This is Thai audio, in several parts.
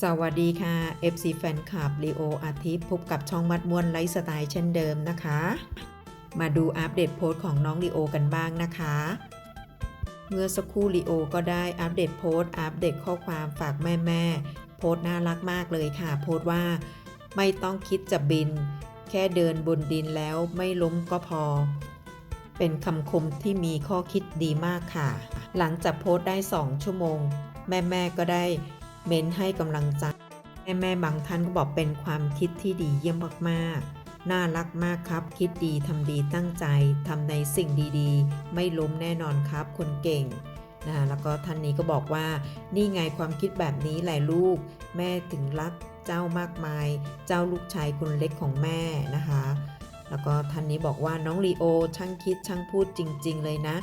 สวัสดีค่ะ FC แฟนคลับลีโออาทิตย์พบกับช่องมัดม่วนไลฟ์สไตล์เช่นเดิมนะคะ มาดูอัปเดตโพสต์ของน้องลีโอกันบ้างนะคะ เมื่อสักครู่ลีโอก็ได้อัปเดตโพสต์อัปเดตข้อความฝากแม่แม่โพสต์น่ารักมากเลยค่ะ โพสต์ว่าไม่ต้องคิดจะบิน แค่เดินบนดินแล้วไม่ล้มก็พอ เป็นคำคมที่มีข้อคิดดีมากค่ะ หลังจากโพสต์ได้ 2 ชั่วโมง แม่ๆก็ได้ เม้นให้กำลังใจ แม่แม่บางท่านก็บอกเป็นความคิดที่ดีเยี่ยมมากๆ น่ารักมากครับ คิดดีทำดีตั้งใจทำในสิ่งดีๆ ไม่ล้มแน่นอนครับคนเก่งนะแล้วก็ท่านนี้ก็บอกว่า นี่ไงความคิดแบบนี้แหละลูก แม่ถึงรักเจ้ามากมาย เจ้าลูกชายคนเล็กของแม่นะคะ แล้วก็ท่านนี้บอกว่าน้องลีโอช่างคิดช่างพูดจริง ๆ เลยนะ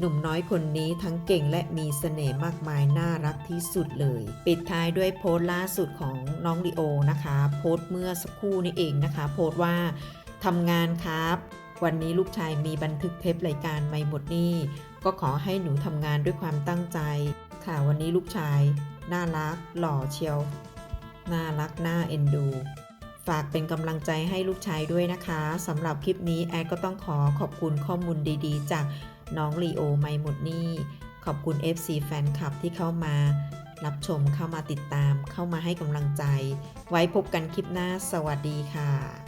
หนุ่มน้อยคนนี้ทั้งเก่งและมีเสน่ห์มากมายน่ารักที่สุดเลย ปิดท้ายด้วยโพสต์ล่าสุดของน้องลีโอนะคะ โพสต์เมื่อสักครู่นี้เองนะคะ โพสต์ว่าทำงานครับ วันนี้ลูกชายมีบันทึกเทปรายการไม่หมดนี่ก็ขอให้หนูทำงานด้วยความตั้งใจ ค่ะวันนี้ลูกชาย น่ารัก หล่อเชียว น่ารักน่าเอ็นดู ฝากเป็นกำลังใจให้ลูกชายด้วยนะคะสำหรับคลิปนี้แอดก็ต้องขอขอบคุณข้อมูลดีๆ จากน้องลีโอไม่หมดนี่ขอบคุณ FC แฟนคลับที่เข้ามา รับชมเข้ามาติดตามเข้ามาให้กำลังใจ ไว้พบกันคลิปหน้าสวัสดีค่ะ